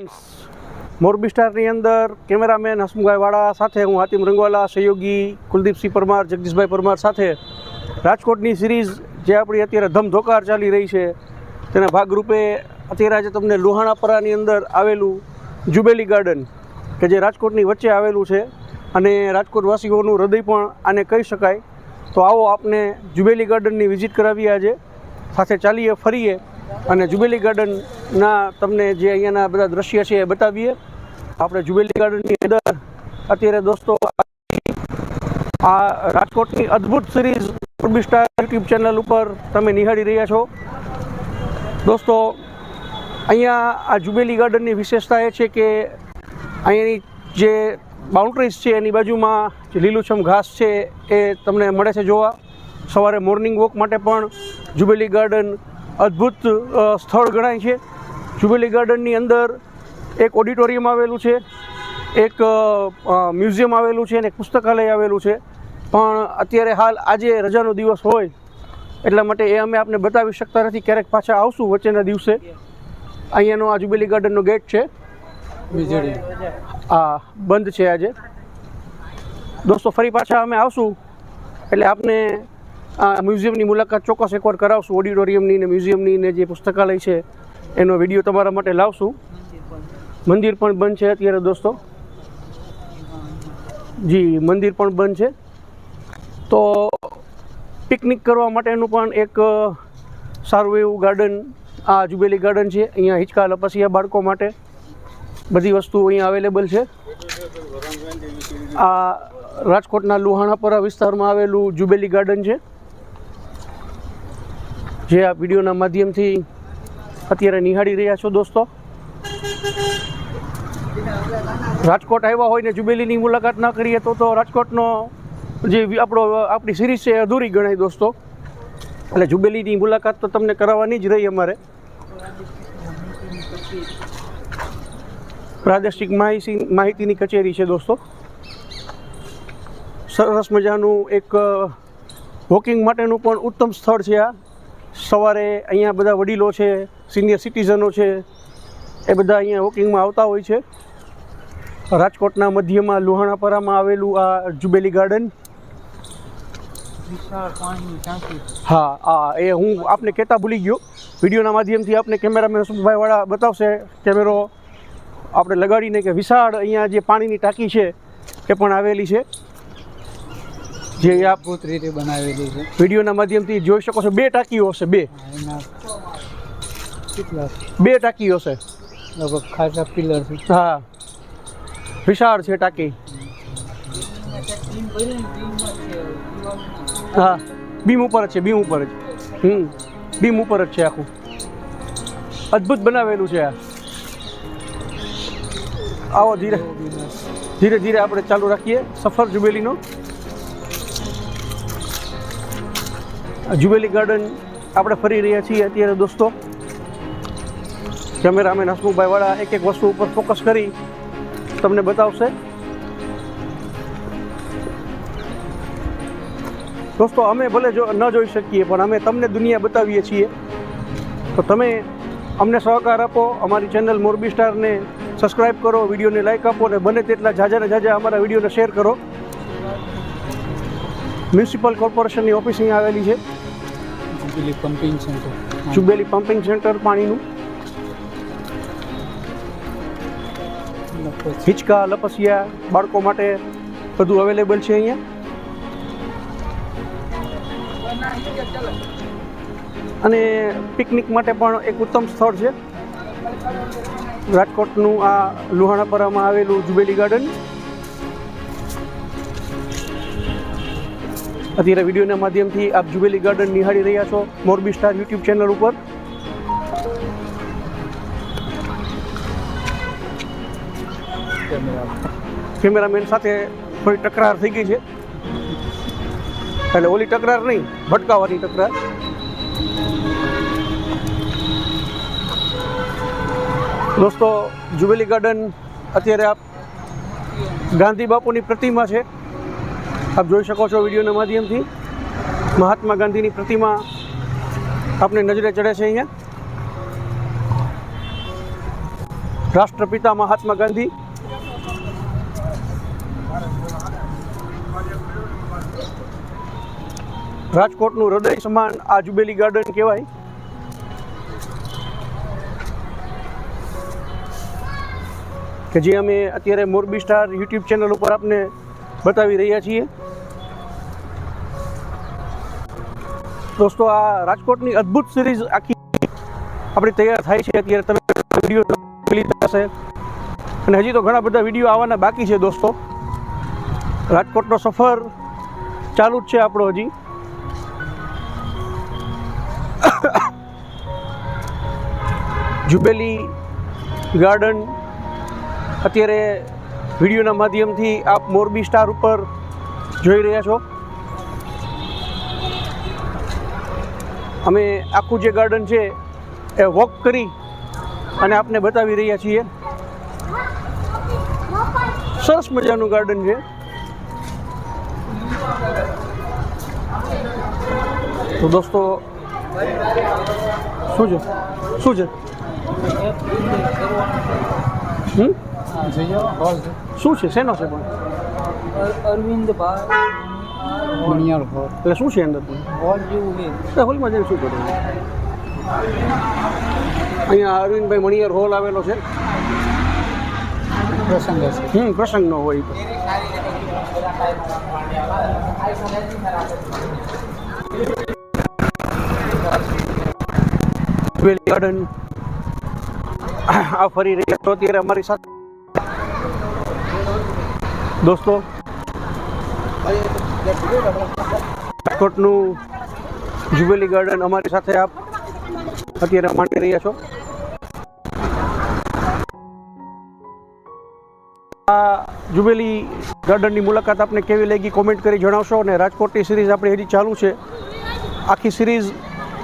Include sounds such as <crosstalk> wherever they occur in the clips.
Friends Morbi સ્ટારની અંદર cameraman હસમુભાઈવાળા સાથે હું હાતિમ રંગવાલા, સહયોગી કુલદીપસિંહ પરમાર, જગદીશભાઈ પરમાર સાથે રાજકોટની સિરીઝ જે આપણી અત્યારે ધમધોકાર ચાલી રહી છે, તેના ભાગરૂપે અત્યારે આજે તમને લુહાણાપરાની અંદર આવેલું જુબેલી ગાર્ડન કે જે રાજકોટની વચ્ચે આવેલું છે અને રાજકોટવાસીઓનું હૃદય પણ આને કહી શકાય. તો આવો આપને જુબેલી ગાર્ડનની વિઝિટ કરાવીએ આજે. સાથે ચાલીએ, ફરીએ. અને જુબેલી ગાર્ડનના તમને જે અહીંયાના બધા દ્રશ્ય છે એ બતાવીએ. આપણે જુબેલી ગાર્ડનની અંદર અત્યારે દોસ્તો આ રાજકોટની અદ્ભુત series Morbi star YouTube channel ઉપર તમે નિહાળી રહ્યા છો. દોસ્તો, અહીંયા આ જુબેલી ગાર્ડનની વિશેષતા એ છે કે અહીંયાની જે બાઉન્ડ્રીઝ છે એની બાજુમાં જે લીલુંછમ ઘાસ છે એ તમને મળે છે જોવા. સવારે મોર્નિંગ વોક માટે પણ જુબેલી ગાર્ડન અદ્ભુત સ્થળ ગણાય છે. જુબેલી ગાર્ડનની અંદર એક ઓડિટોરિયમ આવેલું છે એક મ્યુઝિયમ આવેલું છે અને એક પુસ્તકાલય આવેલું છે. પણ અત્યારે હાલ આજે રજાનો દિવસ હોય એટલા માટે એ અમે આપને બતાવી શકતા નથી ક્યારેક પાછા આવશું વચ્ચેના દિવસે. અહીંયાનો આ જુબેલી ગાર્ડનનો ગેટ છે. હા બંધ છે આજે. દોસ્તો ફરી પાછા અમે આવશું. એટલે આપને મ્યુઝિયમની મુલાકાત ચોક્કસ એકવાર કરાવશું. ઓડિટોરિયમની ને મ્યુઝિયમની ને જે પુસ્તકાલય છે, એનો વીડિયો તમારા માટે લાવશું. મંદિર પણ બંધ છે અત્યારે દોસ્તો. જી, મંદિર પણ બંધ છે. તો પિકનિક કરવા માટેનું પણ એક સારું એવું ગાર્ડન, આ જુબેલી ગાર્ડન છે. અહીંયા હિંચકા, લપસિયા બાળકો માટે બધી વસ્તુઓ અહીંયા અવેલેબલ છે. આ રાજકોટના લુહાણાપરા વિસ્તારમાં આવેલું જુબેલી ગાર્ડન છે. જે આ વિડીયોના માધ્યમથી અત્યારે નિહાળી રહ્યા છો દોસ્તો. રાજકોટ આવ્યા હોય ને જુબેલીની મુલાકાત ના કરીએ તો તો રાજકોટનો જે આપણો, આપણી સિરીઝ છે અધૂરી ગણાય દોસ્તો. એટલે જુબેલીની મુલાકાત તો તમને કરાવવાની જ રહી અમારે. પ્રાદેશિક માહિતી, માહિતીની કચેરી છે દોસ્તો. સરસ મજાનું એક વોકિંગ માટેનું પણ ઉત્તમ સ્થળ છે આ. સવારે અહીંયા બધા વડીલો છે સિનિયર સિટીઝનો છે એ બધા અહીંયા વોકિંગમાં આવતા હોય છે. રાજકોટના મધ્યમાં લુહાણાપરામાં આવેલું આ જુબેલી ગાર્ડન હા હા એ હું આપને કહેતા ભૂલી ગયો. વિડીયોના માધ્યમથી આપને કેમેરામેન સુભાઈ વાળા બતાવશે. કેમેરો આપણે લગાડીને કે વિશાળ અહીંયા જે પાણીની ટાંકી છે એ પણ આવેલી છે. જે આપ અદ્ભુત રીતે બનાવેલી છે. વિડીયોના માધ્યમથી જોઈ શકો છો. બે ટાંકીઓ હશે બે. કેટલા? બે ટાંકીઓ છે લગભગ ખાસા પિલર છે. હા. વિશાળ છે ટાંકી. હા. બીમ ઉપર જ છે બીમ ઉપર જ. હમ. બીમ ઉપર જ છે આખું. અદ્ભુત બનાવેલું છે આ. આવો ધીરે. ધીરે ધીરે આપણે ચાલુ રાખીએ. સફર જુબેલીનો. જુબેલી ગાર્ડન આપણે ફરી રહ્યા છીએ અત્યારે દોસ્તો. કેમેરામેન હસમુખભાઈવાળા એક એક વસ્તુ ઉપર ફોકસ કરી તમને બતાવશે. દોસ્તો, અમે ભલે જો ન જોઈ શકીએ, પણ અમે તમને દુનિયા બતાવીએ છીએ. તો તમે અમને સહકાર આપો, અમારી ચેનલ મોરબી સ્ટારને સબસ્ક્રાઈબ કરો, વિડીયોને લાઇક આપો અને બને તેટલા ઝાઝા ને ઝાઝા અમારા વિડીયોને શેર કરો. મ્યુનિસિપલ કોર્પોરેશનની ઓફિસ અહીં આવેલી છે. Jubilee pumping centre. Jubilee pumping centre પાણીનું? હિંચકા લપસિયા બાળકો માટે બધું અવેલેબલ છે અહીંયા? અને પિકનિક માટે પણ એક ઉત્તમ સ્થળ છે. રાજકોટનું આ લુહાણાપરામાં આવેલું જુબેલી ગાર્ડન અત્યારે વિડીયોના માધ્યમથી આપ જુબેલી ગાર્ડન નિહાળી રહ્યા છો મોરબી સ્ટાર યુટ્યુબ ચેનલ ઉપર. કેમેરામેન સાથે થોડી તકરાર થઈ ગઈ છે. એટલે ઓલી તકરાર નહીં, ભટકાવાની તકરાર. દોસ્તો, જુબેલી ગાર્ડન અત્યારે આપ ગાંધી બાપુની પ્રતિમા છે. આપ જોઈ શકો છો વિડીયોના માધ્યમથી. મહાત્મા ગાંધીની પ્રતિમા આપને નજરે ચડે છે અહીંયા. રાષ્ટ્રપિતા મહાત્મા ગાંધી. રાજકોટનું હૃદય સમાન આ જુબેલી ગાર્ડન કહેવાય. કે જે અમે અત્યારે મોરબી સ્ટાર યુટ્યુબ ચેનલ ઉપર આપને બતાવી રહ્યા છીએ. દોસ્તો, આ રાજકોટની અદ્ભુત સિરીઝ આખી આપણી તૈયાર થાય છે. અત્યારે તમે વીડિયો લીધા હશે. અને હજી તો ઘણા બધા વીડિયો આવવાના બાકી છે દોસ્તો. રાજકોટનો સફર ચાલુ જ છે આપણો હજી. <coughs> જુબેલી ગાર્ડન અત્યારે વિડીયોના માધ્યમથી આપ મોરબી સ્ટાર ઉપર જોઈ રહ્યા છો. અમે આખું જે ગાર્ડન છે એ વોક કરી અને આપને બતાવી રહ્યા છીએ. સરસ મજાનું ગાર્ડન છે. તો દોસ્તો શું છે? શું છે? હમ? શું છે? શેનો છે પણ? અરવિંદ મણિયાર એટલે શું છે અંદર હોલ જેવું છે. એટલે હોલમાં જઈને શું કરવું અહીંયા અરવિંદભાઈ મણિયર હોલ આવેલો છે. પ્રસંગ હમ પ્રસંગનો હોય તો. વેલી ગાર્ડન આ ફરી રહ્યા છો અત્યારે અમારી સાથે? દોસ્તો, રાજકોટનું જુબેલી ગાર્ડન અમારી સાથે આપ અત્યારે માણી રહ્યા છો. આ જુબેલી ગાર્ડનની મુલાકાત આપને કેવી લાગી કોમેન્ટ કરી જણાવશો અને રાજકોટની સિરીઝ આપણી હજી ચાલુ છે. આખી સિરીઝ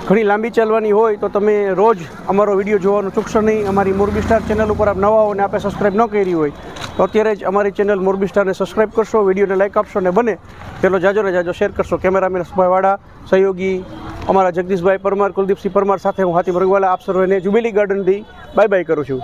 ઘણી લાંબી ચાલવાની હોય તો તમે રોજ અમારો વીડિયો જોવાનું ચૂકશો નહીં. અમારી મોરબી સ્ટાર ચેનલ ઉપર આપ નવા હો અને આપે સબસ્ક્રાઈબ ન કરી હોય તો અત્યારે જ અમારી ચેનલ મોરબી સ્ટારને સબસ્ક્રાઈબ કરશો, વિડીયોને લાઈક આપશો અને બને પેલો જાજો ને જાજો શેર કરશો. કેમેરામેન હસભાઈ વાડા સહયોગી અમારા જગદીશભાઈ પરમાર, કુલદીપસિંહ પરમાર સાથે હું હાથી મરગવાલા આપ સર્વેને જુબેલી ગાર્ડનથી બાય બાય કરું છું.